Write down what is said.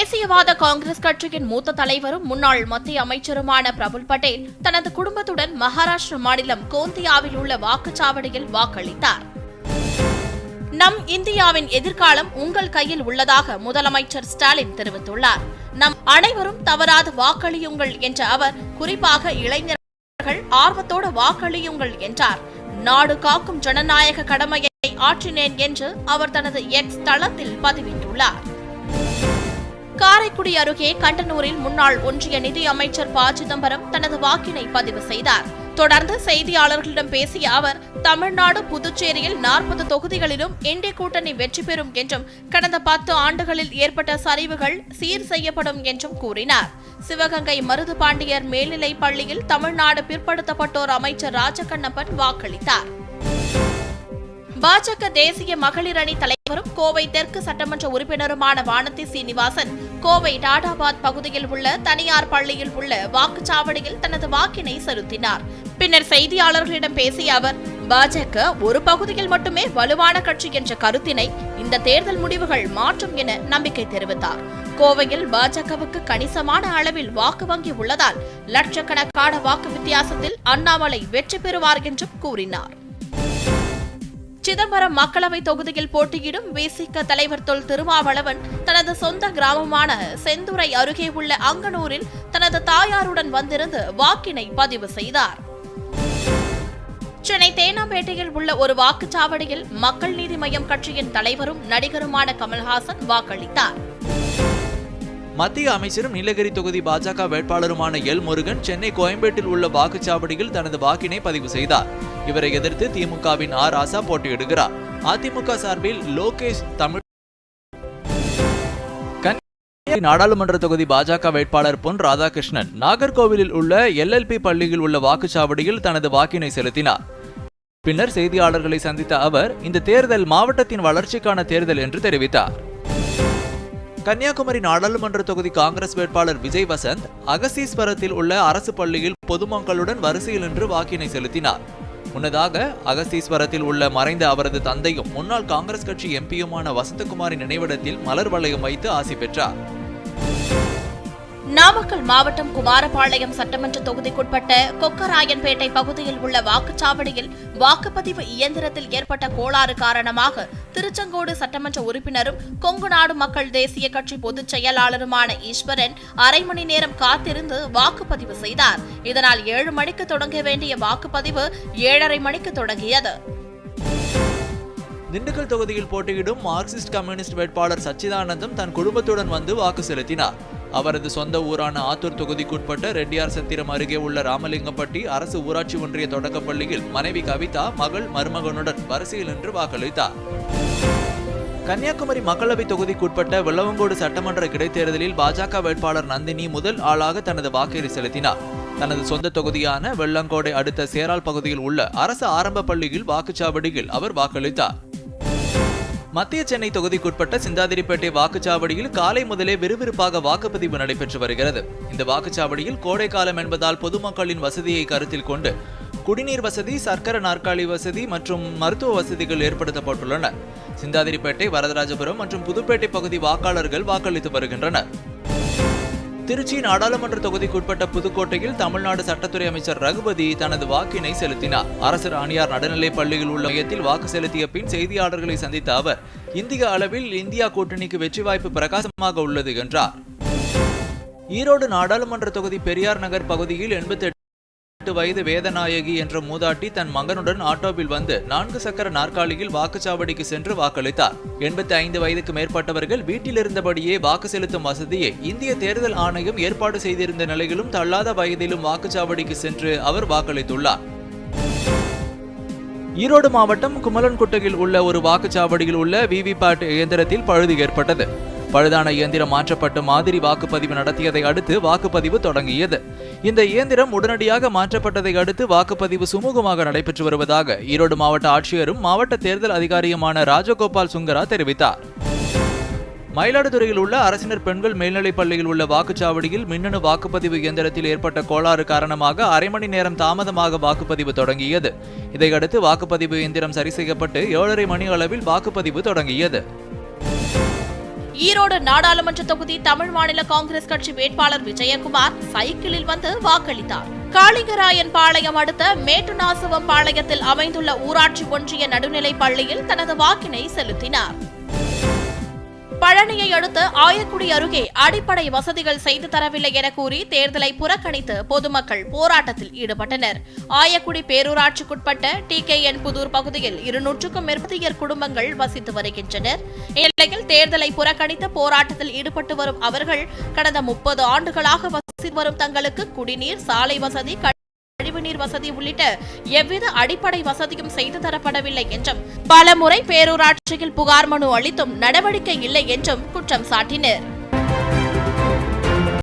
தேசியவாத காங்கிரஸ் கட்சியின் மூத்த தலைவரும் முன்னாள் மத்திய அமைச்சருமான பிரபுல் பட்டேல் தனது குடும்பத்துடன் மகாராஷ்டிர மாநிலம் கோந்தியாவில் உள்ள வாக்குச்சாவடியில் வாக்களித்தார். நம் இந்தியாவின் எதிர்காலம் உங்கள் கையில் உள்ளதாக முதலமைச்சர் ஸ்டாலின் தெரிவித்துள்ளார். நம் அனைவரும் தவறாது வாக்களியுங்கள் என்ற அவர் குறிப்பாக இளைஞர்கள் ஆர்வத்தோடு வாக்களியுங்கள் என்றார். நாடு காக்கும் ஜனநாயக கடமையை ஆற்றினேன் என்று அவர் தனது எக்ஸ் தளத்தில் பதிவிட்டுள்ளார். காரைக்குடி அருகே கண்டனூரில் முன்னாள் ஒன்றிய நிதி அமைச்சர் ப. சிதம்பரம் தனது வாக்கினை பதிவு செய்தார். தொடர்ந்து செய்தியாளர்களிடம் பேசிய அவர் தமிழ்நாடு புதுச்சேரியில் நாற்பது தொகுதிகளிலும் இந்திய கூட்டணி வெற்றி பெறும் என்றும் கடந்த பத்து ஆண்டுகளில் ஏற்பட்ட சரிவுகள் சீர் செய்யப்படும் என்றும் கூறினார். சிவகங்கை மருது பாண்டியர் மேல்நிலைப் பள்ளியில் தமிழ்நாடு பிற்படுத்தப்பட்டோர் அமைச்சர் ராஜகண்ணப்பன் வாக்களித்தார். பாஜக தேசிய மகளிர் அணி தலைவரும் கோவை தெற்கு சட்டமன்ற உறுப்பினருமான வானதி சீனிவாசன் கோவை டாடாபாத் பகுதியில் உள்ள தனியார் பள்ளியில் உள்ள வாக்குச்சாவடியில் தனது வாக்கினை செலுத்தினார். பின்னர் செய்தியாளர்களிடம் பேசிய அவர் பாஜக ஒரு பகுதியில் மட்டுமே வலுவான கட்சி என்ற கருத்தினை இந்த தேர்தல் முடிவுகள் மாற்றும் என நம்பிக்கை தெரிவித்தார். கோவையில் பாஜகவுக்கு கணிசமான அளவில் வாக்கு வங்கி உள்ளதால் லட்சக்கணக்கான வாக்கு வித்தியாசத்தில் அண்ணாமலை வெற்றி பெறுவார் என்றும் கூறினார். சிதம்பரம் மக்களவை தொகுதியில் போட்டியிடும் விசிக தலைவர் தொல் திருமாவளவன் தனது சொந்த கிராமமான செந்துறை அருகே உள்ள அங்கனூரில் தனது தாயாருடன் வந்திருந்து வாக்கினை பதிவு செய்தார். சென்னை தேனாம்பேட்டையில் உள்ள ஒரு வாக்குச்சாவடியில் மக்கள் நீதி மய்யம் கட்சியின் தலைவரும் நடிகருமான கமல்ஹாசன் வாக்களித்தார். மத்திய அமைச்சரும் நீலகிரி தொகுதி பாஜக வேட்பாளருமான எல் முருகன் சென்னை கோயம்பேட்டில் உள்ள வாக்குச்சாவடியில் தனது வாக்கினை பதிவு செய்தார். இவரை எதிர்த்து திமுகவின் ஆர் ராசா போட்டியிடுகிறார். அதிமுக சார்பில் லோகேஷ் தமிழ் நாடாளுமன்ற தொகுதி பாஜக வேட்பாளர் பொன் ராதாகிருஷ்ணன் நாகர்கோவிலில் உள்ள எல்எல்பி பள்ளியில் உள்ள வாக்குச்சாவடியில் தனது வாக்கினை செலுத்தினார். பின்னர் செய்தியாளர்களை சந்தித்த அவர் இந்த தேர்தல் மாவட்டத்தின் வளர்ச்சிக்கான தேர்தல் என்று தெரிவித்தார். கன்னியாகுமரி நாடாளுமன்ற தொகுதி காங்கிரஸ் வேட்பாளர் விஜய் வசந்த் அகசீஸ்வரத்தில் உள்ள அரசு பள்ளியில் பொதுமக்களுடன் வரிசையில் நின்று வாக்கினை செலுத்தினார். முன்னதாக அகஸ்தீஸ்வரத்தில் உள்ள மறைந்த அவரது தந்தையும் முன்னாள் காங்கிரஸ் கட்சி எம்பியுமான வசந்தகுமாரின் நினைவிடத்தில் மலர் வளையம் வைத்து ஆசி பெற்றார். நாமக்கல் மாவட்டம் குமாரபாளையம் சட்டமன்ற தொகுதிக்குட்பட்ட கொக்கராயன்பேட்டை பகுதியில் உள்ள வாக்குச்சாவடியில் வாக்குப்பதிவு இயந்திரத்தில் ஏற்பட்ட கோளாறு காரணமாக திருச்செங்கோடு சட்டமன்ற உறுப்பினரும் கொங்கு நாடு மக்கள் தேசிய கட்சி பொதுச் செயலாளருமான ஈஸ்வரன் அரை மணி நேரம் காத்திருந்து வாக்குப்பதிவு செய்தார். இதனால் ஏழு மணிக்கு தொடங்க வேண்டிய வாக்குப்பதிவு ஏழரை மணிக்கு தொடங்கியது. திண்டுக்கல் தொகுதியில் போட்டியிடும் மார்க்சிஸ்ட் கம்யூனிஸ்ட் வேட்பாளர் சச்சிதானந்தம் தன் குடும்பத்துடன் வந்து வாக்கு செலுத்தினார். அவரது சொந்த ஊரான ஆத்தூர் தொகுதிக்குட்பட்ட ரெட்டியார் சத்திரம் அருகே உள்ள ராமலிங்கப்பட்டி அரசு ஊராட்சி ஒன்றிய தொடக்கப்பள்ளியில் மனைவி கவிதா மகள் மருமகனுடன் வரிசையில் நின்று வாக்களித்தார். கன்னியாகுமரி மக்களவைத் தொகுதிக்குட்பட்ட வெள்ளவங்கோடு சட்டமன்ற இடைத்தேர்தலில் பாஜக வேட்பாளர் நந்தினி முதல் ஆளாக தனது வாக்கை செலுத்தினார். தனது சொந்த தொகுதியான வெள்ளங்கோடை அடுத்த சேரால் பகுதியில் உள்ள அரசு ஆரம்ப பள்ளியில் வாக்குச்சாவடியில் அவர் வாக்களித்தார். மத்திய சென்னை தொகுதிக்குட்பட்ட சிந்தாதிரிப்பேட்டை வாக்குச்சாவடியில் காலை முதலே விறுவிறுப்பாக வாக்குப்பதிவு நடைபெற்று வருகிறது. இந்த வாக்குச்சாவடியில் கோடை காலம் என்பதால் பொதுமக்களின் வசதியை கருத்தில் கொண்டு குடிநீர் வசதி சர்க்கர நாற்காலி வசதி மற்றும் மருத்துவ வசதிகள் ஏற்படுத்தப்பட்டுள்ளன. சிந்தாதிரிப்பேட்டை வரதராஜபுரம் மற்றும் புதுப்பேட்டை பகுதி வாக்காளர்கள் வாக்களித்து வருகின்றனர். திருச்சி நாடாளுமன்ற தொகுதிக்குட்பட்ட புதுக்கோட்டையில் தமிழ்நாடு சட்டத்துறை அமைச்சர் ரகுபதி தனது வாக்கினை செலுத்தினார். அரசு ராணியார் நடுநிலைப் பள்ளியில் உள்ள மையத்தில் வாக்கு செலுத்திய பின் செய்தியாளர்களை சந்தித்த அவர் இந்திய அளவில் இந்தியா கூட்டணிக்கு வெற்றி வாய்ப்பு பிரகாசமாக உள்ளது என்றார். ஈரோடு நாடாளுமன்ற தொகுதி பெரியார் நகர் பகுதியில் எண்பத்தி எட்டு வயது வேதநாயகி என்ற மூதாட்டி தன் மகனுடன் ஆட்டோவில் வந்து நான்கு சக்கர நாற்காலியில் வாக்குச்சாவடிக்கு சென்று வாக்களித்தார். எண்பத்தி ஐந்து வயதுக்கு மேற்பட்டவர்கள் வீட்டில் இருந்தபடியே வாக்கு செலுத்தும் வசதியை இந்திய தேர்தல் ஆணையம் ஏற்பாடு செய்திருந்த நிலையிலும் தள்ளாத வயதிலும் வாக்குச்சாவடிக்கு சென்று அவர் வாக்களித்துள்ளார். ஈரோடு மாவட்டம் குமலன்குட்டையில் உள்ள ஒரு வாக்குச்சாவடியில் உள்ள விவிபேட் இயந்திரத்தில் பழுது ஏற்பட்டது. பழுதான இயந்திரம் மாற்றப்பட்டு மாதிரி வாக்குப்பதிவு நடத்தியதை அடுத்து வாக்குப்பதிவு தொடங்கியது. இந்த இயந்திரம் உடனடியாக மாற்றப்பட்டதை அடுத்து வாக்குப்பதிவு சுமூகமாக நடைபெற்று வருவதாக ஈரோடு மாவட்ட ஆட்சியரும் மாவட்ட தேர்தல் அதிகாரியுமான ராஜகோபால் சுங்கரா தெரிவித்தார். மயிலாடுதுறையில் உள்ள அரசினர் பெண்கள் மேல்நிலைப் பள்ளியில் உள்ள வாக்குச்சாவடியில் மின்னணு வாக்குப்பதிவு இயந்திரத்தில் ஏற்பட்ட கோளாறு காரணமாக அரை மணி நேரம் தாமதமாக வாக்குப்பதிவு தொடங்கியது. இதையடுத்து வாக்குப்பதிவு இயந்திரம் சரி செய்யப்பட்டு ஏழரை மணி அளவில் வாக்குப்பதிவு தொடங்கியது. ஈரோடு நாடாளுமன்ற தொகுதி தமிழ் மாநில காங்கிரஸ் கட்சி வேட்பாளர் விஜயகுமார் சைக்கிளில் வந்து வாக்களித்தார். காளிங்கராயன் பாளையம் அடுத்த மேட்டுநாசவம் பாளையத்தில் அமைந்துள்ள ஊராட்சி ஒன்றிய நடுநிலைப் பள்ளியில் தனது வாக்கினை செலுத்தினார். பழனியை அடுத்த ஆயக்குடி அருகே அடிப்படை வசதிகள் செய்து தரவில்லை என கூறி தேர்தலை புறக்கணித்து பொதுமக்கள் போராட்டத்தில் ஈடுபட்டனர். ஆயக்குடி பேரூராட்சிக்குட்பட்ட டி கே என் புதூர் பகுதியில் இருநூற்றுக்கும் மேற்பதியர் குடும்பங்கள் வசித்து வருகின்றனர். இந்நிலையில் தேர்தலை புறக்கணித்து போராட்டத்தில் ஈடுபட்டு வரும் அவர்கள் கடந்த முப்பது ஆண்டுகளாக வசித்து வரும் தங்களுக்கு குடிநீர் சாலை வசதி கழிவுநீர் வசதி உள்ளிட்ட எவ்வித அடிப்படை வசதியும் செய்து தரப்படவில்லை என்றும். பலமுறை பேரூராட்சியில் புகார் மனு அளித்தும் நடவடிக்கை இல்லை என்றும் குற்றம் சாட்டினர்.